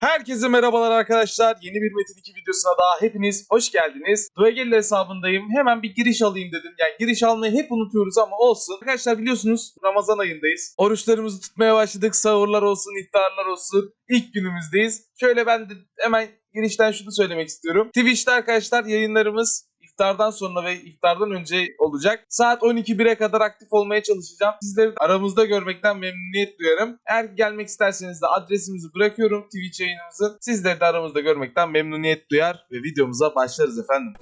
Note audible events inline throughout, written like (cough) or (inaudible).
Herkese merhabalar arkadaşlar. Yeni bir Metin 2 videosuna daha hepiniz hoş geldiniz. Duegel hesabındayım. Hemen bir giriş alayım dedim. Yani giriş almayı hep unutuyoruz ama olsun. Arkadaşlar biliyorsunuz Ramazan ayındayız. Oruçlarımızı tutmaya başladık. Sahurlar olsun, iftarlar olsun. İlk günümüzdeyiz. Şöyle ben de hemen girişten şunu söylemek istiyorum. Twitch'te arkadaşlar yayınlarımız iftardan sonra ve iftardan önce olacak. Saat 12-1'e kadar aktif olmaya çalışacağım. Sizleri aramızda görmekten memnuniyet duyarım. Eğer gelmek isterseniz de adresimizi bırakıyorum Twitch yayınımızın. Sizleri de aramızda görmekten memnuniyet duyar ve videomuza başlarız efendim.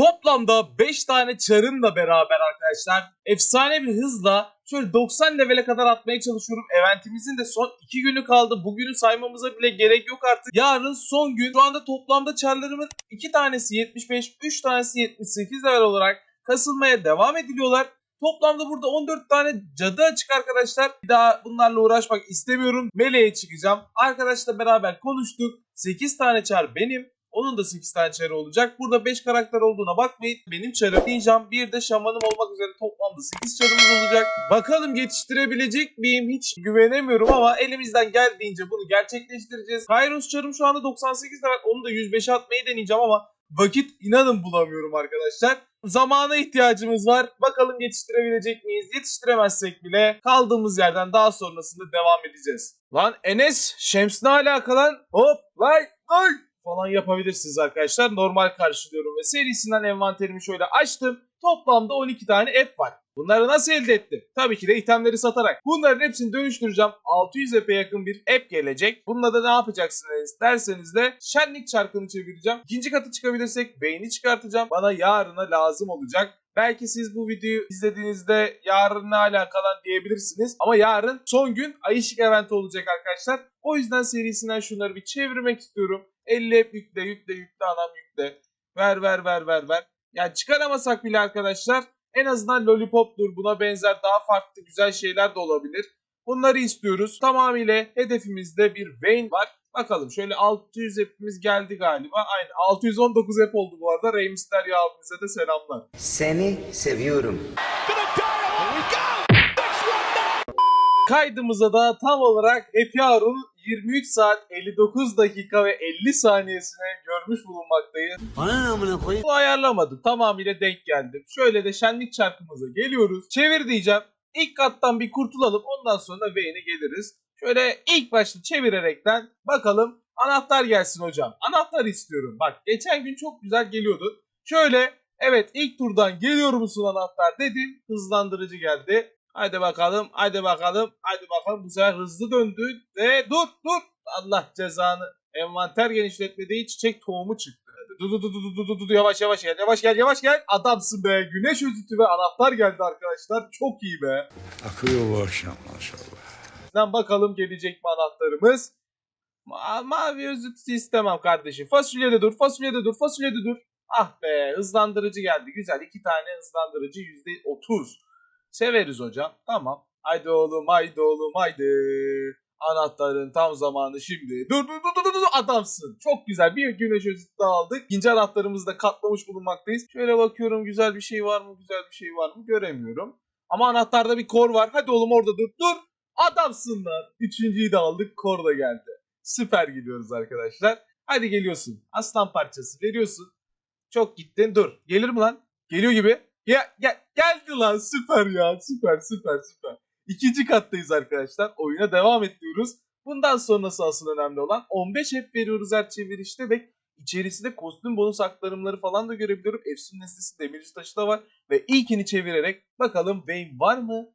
Toplamda 5 tane çarımla beraber arkadaşlar efsane bir hızla şöyle 90 levele kadar atmaya çalışıyorum. Eventimizin de son 2 günü kaldı. Bugünü saymamıza bile gerek yok artık. Yarın son gün. Şu anda toplamda çarlarımın 2 tanesi 75, 3 tanesi 78 level olarak kasılmaya devam ediliyorlar. Toplamda burada 14 tane cadı açık arkadaşlar. Bir daha bunlarla uğraşmak istemiyorum. Meleğe çıkacağım. Arkadaşla beraber konuştuk. 8 tane çar benim. Onun da 8 tane çarı olacak. Burada 5 karakter olduğuna bakmayın. Benim çarım ninjam bir de şamanım olmak üzere toplamda 8 çarımız olacak. Bakalım yetiştirebilecek miyim hiç güvenemiyorum ama elimizden geldiğince bunu gerçekleştireceğiz. Kairos çarım şu anda 98 level. Onu da 105'e atmayı deneyeceğim ama vakit inanın bulamıyorum arkadaşlar. Zamana ihtiyacımız var. Bakalım yetiştirebilecek miyiz? Yetiştiremezsek bile kaldığımız yerden daha sonrasında devam edeceğiz. Lan Enes, Şems ne alaka lan? Hop, lay, lay falan yapabilirsiniz arkadaşlar. Normal karşılıyorum ve serisinden envanterimi şöyle açtım. Toplamda 12 tane app var. Bunları nasıl elde ettim? Tabii ki de itemleri satarak. Bunların hepsini dönüştüreceğim. 600 app'e yakın bir app gelecek. Bununla da ne yapacaksınız derseniz de şenlik çarkını çevireceğim. İkinci katı çıkabilirsek beyni çıkartacağım. Bana yarına lazım olacak. Belki siz bu videoyu izlediğinizde yarın ne alakalı diyebilirsiniz. Ama yarın son gün Ay Işık eventi olacak arkadaşlar. O yüzden serisinden şunları bir çevirmek istiyorum. 50 hep yükle yükle yükle anam yükle. Ver ver ver ver ver. Yani çıkaramasak bile arkadaşlar en azından Lollipop'tur buna benzer daha farklı güzel şeyler de olabilir. Bunları istiyoruz. Tamamıyla hedefimizde bir Vayne var. Bakalım şöyle 600 app'imiz geldi galiba. Aynen 619 app oldu bu arada. Rey Mysterio abimize de selamlar. Seni seviyorum. Kaydımıza da tam olarak Happy Hour'un 23 saat 59 dakika ve 50 saniyesine görmüş bulunmaktayız. Bana amına koyayım? Bu ayarlamadım. Tamamıyla denk geldim. Şöyle de şenlik çarkımıza geliyoruz. Çevir diyeceğim. İlk kattan bir kurtulalım. Ondan sonra Vayne'e geliriz. Şöyle ilk başta çevirerekten bakalım. Anahtar gelsin hocam. Anahtar istiyorum. Bak geçen gün çok güzel geliyordu. Şöyle evet ilk turdan geliyor musun anahtar dedim. Hızlandırıcı geldi. Haydi bakalım, haydi bakalım, haydi bakalım. Bu sefer hızlı döndü ve dur, dur. Allah cezanı. Envanter genişletme değil, çiçek tohumu çıktı. Dur, dur, dur, dur, dur, dur, dur, yavaş, yavaş gel, yavaş gel, yavaş gel. Adamsın be. Güneş özütü ve anahtar geldi arkadaşlar. Çok iyi be. Akıyor bu akşam maşallah. Bizden bakalım gelecek mi anahtarımız. Ma mavi özütü istemem kardeşim. Fasulyede dur, fasulyede dur, fasulyede dur. Ah be, hızlandırıcı geldi. Güzel, iki tane hızlandırıcı yüzde otuz. Severiz hocam. Tamam. Haydi oğlum, haydi oğlum, haydi. Anahtarın tam zamanı şimdi. Dur dur dur dur dur adamsın. Çok güzel. Bir güneş özütü daha aldık. İkinci anahtarımızı da katlamış bulunmaktayız. Şöyle bakıyorum güzel bir şey var mı? Güzel bir şey var mı? Göremiyorum. Ama anahtarda bir kor var. Hadi oğlum orada dur. Dur. Adamsın lan. Üçüncüyü de aldık. Kor da geldi. Süper gidiyoruz arkadaşlar. Hadi geliyorsun. Aslan parçası veriyorsun. Çok gittin. Dur. Gelir mi lan? Geliyor gibi. Ya, gel, geldi lan. Süper ya. Süper süper süper. İkinci kattayız arkadaşlar. Oyuna devam ediyoruz. Bundan sonrası asıl önemli olan 15 hep veriyoruz her çevirişte ve içerisinde kostüm bonus aktarımları falan da görebiliyorum. Efsun nesnesi demirci taşı da var. Ve ilkini çevirerek bakalım Vayne var mı?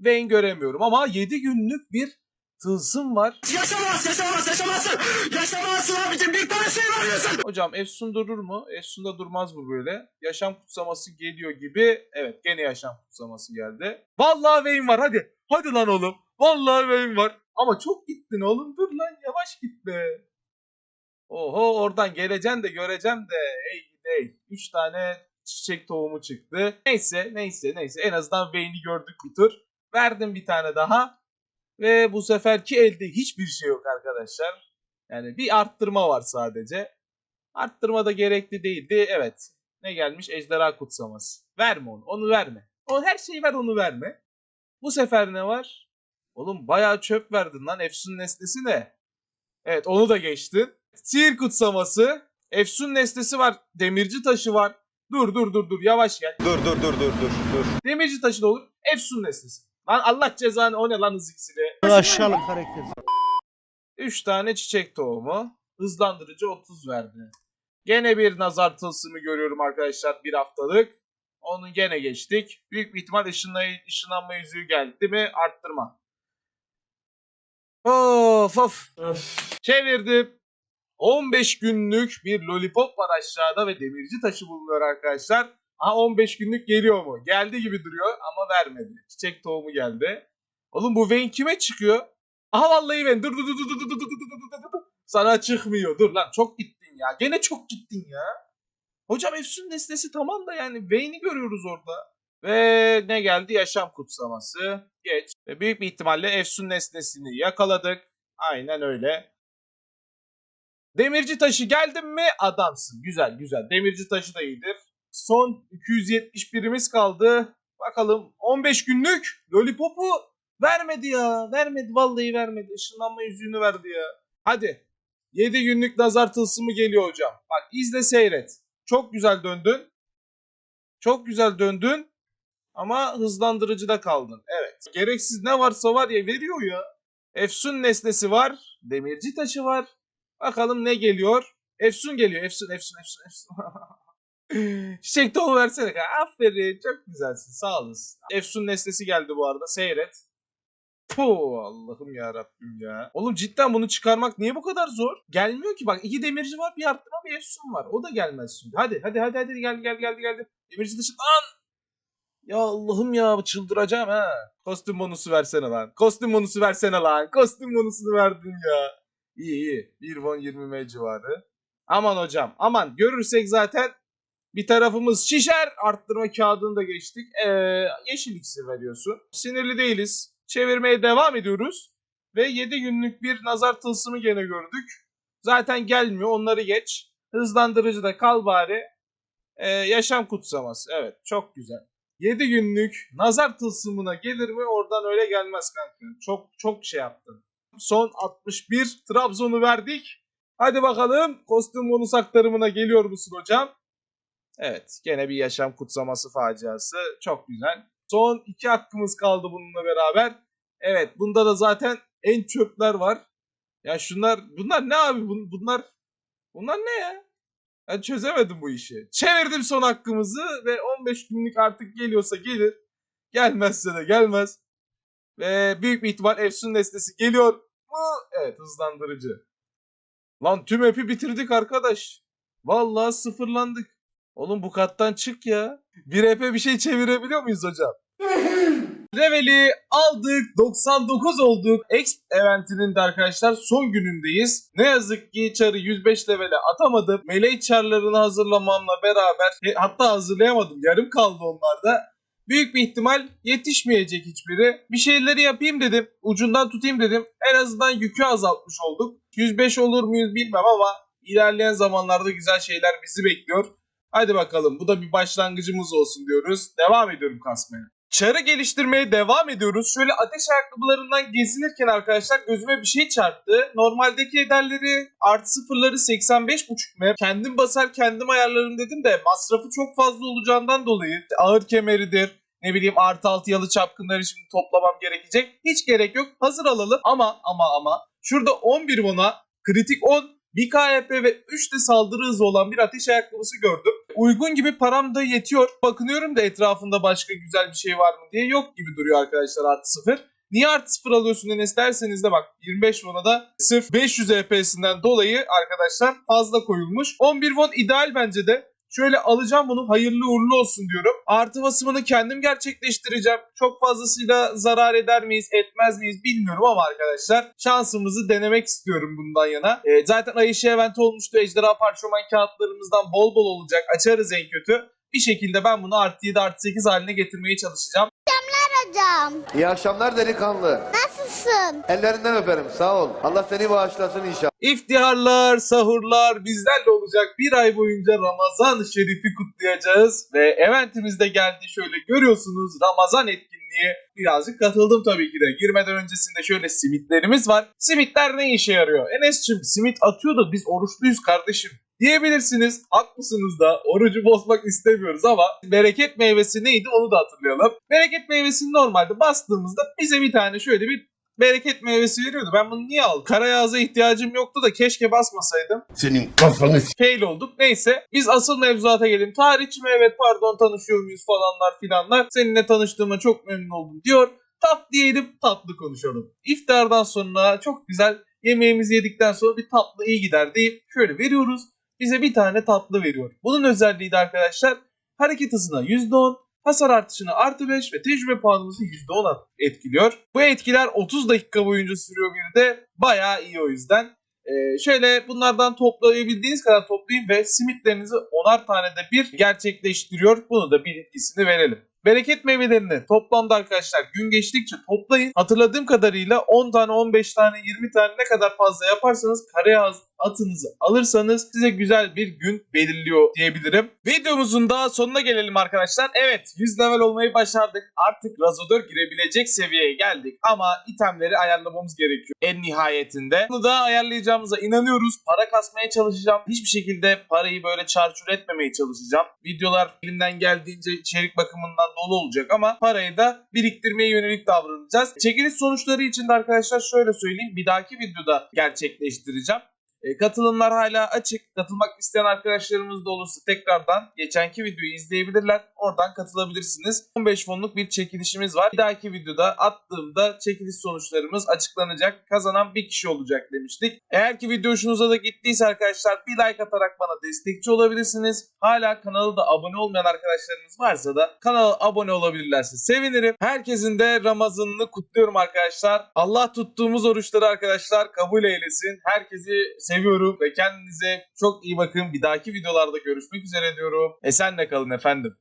Vayne göremiyorum ama 7 günlük bir tılsım var. Yaşamaz, yaşamaz, yaşamazsın. Yaşamazsın abicim. Bir tane şey var Hocam Efsun durur mu? Efsun'da durmaz bu böyle. Yaşam kutsaması geliyor gibi. Evet gene yaşam kutsaması geldi. Vallahi Vayne var hadi. Hadi lan oğlum. Vallahi Vayne var. Ama çok gittin oğlum. Dur lan yavaş git be. Oho oradan geleceğim de göreceğim de. Hey hey. 3 tane çiçek tohumu çıktı. Neyse neyse neyse. En azından Vayne'i gördük bir tur. Verdim bir tane daha. Ve bu seferki elde hiçbir şey yok arkadaşlar. Yani bir arttırma var sadece. Arttırma da gerekli değildi. Evet. Ne gelmiş? Ejderha kutsaması. Verme onu. Onu verme. O her şeyi ver onu verme. Bu sefer ne var? Oğlum bayağı çöp verdin lan. Efsun nesnesi ne? Evet onu da geçtin. Sihir kutsaması. Efsun nesnesi var. Demirci taşı var. Dur dur dur dur yavaş gel. Dur dur dur dur dur dur. Demirci taşı da olur. Efsun nesnesi. Lan Allah cezanı o ne lan hız iksiri. Aşağılık karakter. 3 tane çiçek tohumu. Hızlandırıcı 30 verdi. Gene bir nazar tılsımı görüyorum arkadaşlar bir haftalık. Onu gene geçtik. Büyük bir ihtimal ışınlay ışınlanma yüzüğü geldi değil mi? Arttırma. Of of. Çevirdim. 15 günlük bir lollipop var aşağıda ve demirci taşı bulunuyor arkadaşlar. Aha 15 günlük geliyor mu? Geldi gibi duruyor ama vermedi. Çiçek tohumu geldi. Oğlum bu Vayne kime çıkıyor? Aha vallahi ben. Dur dur dur dur dur dur dur dur dur dur. Sana çıkmıyor. Dur lan çok gittin ya. Gene çok gittin ya. Hocam Efsun nesnesi tamam da yani Vayne'i görüyoruz orada. Ve ne geldi? Yaşam kutsaması. Geç. Ve büyük bir ihtimalle Efsun nesnesini yakaladık. Aynen öyle. Demirci taşı geldin mi? Adamsın. Güzel güzel. Demirci taşı da iyidir. Son 271'imiz kaldı. Bakalım 15 günlük Lollipop'u vermedi ya. Vermedi vallahi vermedi. Işınlanma yüzüğünü verdi ya. Hadi. 7 günlük nazar tılsımı geliyor hocam. Bak izle seyret. Çok güzel döndün. Çok güzel döndün. Ama hızlandırıcıda kaldın. Evet. Gereksiz ne varsa var ya veriyor ya. Efsun nesnesi var. Demirci taşı var. Bakalım ne geliyor. Efsun geliyor. Efsun, Efsun, Efsun, Efsun. (laughs) (laughs) Çiçek tohumu versene. Ya, Aferin. Çok güzelsin. Sağ olasın. Efsun nesnesi geldi bu arada. Seyret. Puh Allah'ım ya Rabbim ya. Oğlum cidden bunu çıkarmak niye bu kadar zor? Gelmiyor ki bak iki demirci var bir arttırma bir efsun var. O da gelmez şimdi. Hadi hadi hadi hadi gel gel geldi geldi. Demirci dışı lan. Ya Allah'ım ya çıldıracağım ha. Kostüm bonusu versene lan. Kostüm bonusu versene lan. Kostüm bonusunu verdin ya. İyi iyi. 1 won 20 m civarı. Aman hocam aman görürsek zaten bir tarafımız şişer. Arttırma kağıdını da geçtik. Ee, yeşil iksir veriyorsun. Sinirli değiliz. Çevirmeye devam ediyoruz. Ve 7 günlük bir nazar tılsımı gene gördük. Zaten gelmiyor. Onları geç. Hızlandırıcı da kal bari. Ee, yaşam kutsaması. Evet çok güzel. 7 günlük nazar tılsımına gelir mi? Oradan öyle gelmez kanka. Çok çok şey yaptın. Son 61 Trabzon'u verdik. Hadi bakalım kostüm bonus aktarımına geliyor musun hocam? Evet gene bir yaşam kutsaması faciası. Çok güzel. Son iki hakkımız kaldı bununla beraber. Evet bunda da zaten en çöpler var. Ya şunlar bunlar ne abi Bun- bunlar bunlar ne ya? Ben çözemedim bu işi. Çevirdim son hakkımızı ve 15 günlük artık geliyorsa gelir. Gelmezse de gelmez. Ve büyük bir ihtimal Efsun nesnesi geliyor mu? Evet hızlandırıcı. Lan tüm app'i bitirdik arkadaş. Vallahi sıfırlandık. Oğlum bu kattan çık ya. Bir app'e bir şey çevirebiliyor muyuz hocam? (laughs) Level'i aldık. 99 olduk. X eventinin de arkadaşlar son günündeyiz. Ne yazık ki çarı 105 levele atamadım. Melee çarlarını hazırlamamla beraber e, hatta hazırlayamadım. Yarım kaldı onlarda. Büyük bir ihtimal yetişmeyecek hiçbiri. Bir şeyleri yapayım dedim. Ucundan tutayım dedim. En azından yükü azaltmış olduk. 105 olur muyuz bilmem ama ilerleyen zamanlarda güzel şeyler bizi bekliyor. Hadi bakalım bu da bir başlangıcımız olsun diyoruz. Devam ediyorum kasmaya. Çarı geliştirmeye devam ediyoruz. Şöyle ateş ayakkabılarından gezinirken arkadaşlar gözüme bir şey çarptı. Normaldeki ederleri artı sıfırları 85.5 m. Kendim basar kendim ayarlarım dedim de masrafı çok fazla olacağından dolayı ağır kemeridir, ne bileyim artı altı yalı çapkınları şimdi toplamam gerekecek. Hiç gerek yok. Hazır alalım ama ama ama şurada 11 won'a kritik 10 1 KHP ve 3 de saldırı hızı olan bir ateş ayakkabısı gördüm. Uygun gibi param da yetiyor. Bakınıyorum da etrafında başka güzel bir şey var mı diye yok gibi duruyor arkadaşlar artı sıfır. Niye artı sıfır alıyorsun Enes derseniz de bak 25 won'a da sırf 500 EP'sinden dolayı arkadaşlar fazla koyulmuş. 11 won ideal bence de. Şöyle alacağım bunu hayırlı uğurlu olsun diyorum. Artı basımını kendim gerçekleştireceğim. Çok fazlasıyla zarar eder miyiz etmez miyiz bilmiyorum ama arkadaşlar şansımızı denemek istiyorum bundan yana. Ee, zaten ay işi event olmuştu. Ejderha parşömen kağıtlarımızdan bol bol olacak. Açarız en kötü. Bir şekilde ben bunu artı 7 artı 8 haline getirmeye çalışacağım. hocam. İyi akşamlar delikanlı. Nasılsın? Mısın? Ellerinden öperim sağ ol. Allah seni bağışlasın inşallah. İftiharlar, sahurlar bizlerle olacak. Bir ay boyunca Ramazan-ı Şerif'i kutlayacağız. Ve eventimiz de geldi. Şöyle görüyorsunuz Ramazan etkinliği. Birazcık katıldım tabii ki de. Girmeden öncesinde şöyle simitlerimiz var. Simitler ne işe yarıyor? Enes'cim simit atıyor da biz oruçluyuz kardeşim. Diyebilirsiniz. Haklısınız da orucu bozmak istemiyoruz ama bereket meyvesi neydi onu da hatırlayalım. Bereket meyvesini normalde bastığımızda bize bir tane şöyle bir bereket meyvesi veriyordu. Ben bunu niye aldım? Karayağıza ihtiyacım yoktu da keşke basmasaydım. Senin kafanı Fail olduk. Neyse biz asıl mevzuata gelelim. Tarihçi? Evet pardon tanışıyor muyuz falanlar filanlar. Seninle tanıştığıma çok memnun oldum diyor. Tatlı yiyelim tatlı konuşalım. İftardan sonra çok güzel yemeğimizi yedikten sonra bir tatlı iyi gider deyip şöyle veriyoruz. Bize bir tane tatlı veriyor. Bunun özelliği de arkadaşlar hareket hızına %10, hasar artışına artı 5 ve tecrübe puanımızı %10 etkiliyor. Bu etkiler 30 dakika boyunca sürüyor bir de. Bayağı iyi o yüzden. Ee, şöyle bunlardan toplayabildiğiniz kadar toplayın ve simitlerinizi onar tane de bir gerçekleştiriyor. Bunu da bilgisini verelim. Bereket meyvelerini toplamda arkadaşlar gün geçtikçe toplayın. Hatırladığım kadarıyla 10 tane, 15 tane, 20 tane ne kadar fazla yaparsanız kare ağız atınızı alırsanız size güzel bir gün belirliyor diyebilirim. Videomuzun da sonuna gelelim arkadaşlar. Evet 100 level olmayı başardık. Artık Razodor girebilecek seviyeye geldik. Ama itemleri ayarlamamız gerekiyor en nihayetinde. Bunu da ayarlayacağımıza inanıyoruz. Para kasmaya çalışacağım. Hiçbir şekilde parayı böyle çarçur etmemeye çalışacağım. Videolar elimden geldiğince içerik bakımından dolu olacak ama parayı da biriktirmeye yönelik davranacağız. Çekiliş sonuçları için de arkadaşlar şöyle söyleyeyim. Bir dahaki videoda gerçekleştireceğim. E, katılımlar hala açık. Katılmak isteyen arkadaşlarımız da olursa tekrardan geçenki videoyu izleyebilirler. Oradan katılabilirsiniz. 15 fonluk bir çekilişimiz var. Bir dahaki videoda attığımda çekiliş sonuçlarımız açıklanacak. Kazanan bir kişi olacak demiştik. Eğer ki video hoşunuza da gittiyse arkadaşlar bir like atarak bana destekçi olabilirsiniz. Hala kanala da abone olmayan arkadaşlarımız varsa da kanala abone olabilirlerse sevinirim. Herkesin de Ramazanını kutluyorum arkadaşlar. Allah tuttuğumuz oruçları arkadaşlar kabul eylesin. Herkesi seviyorum ve kendinize çok iyi bakın. Bir dahaki videolarda görüşmek üzere diyorum. Esenle kalın efendim.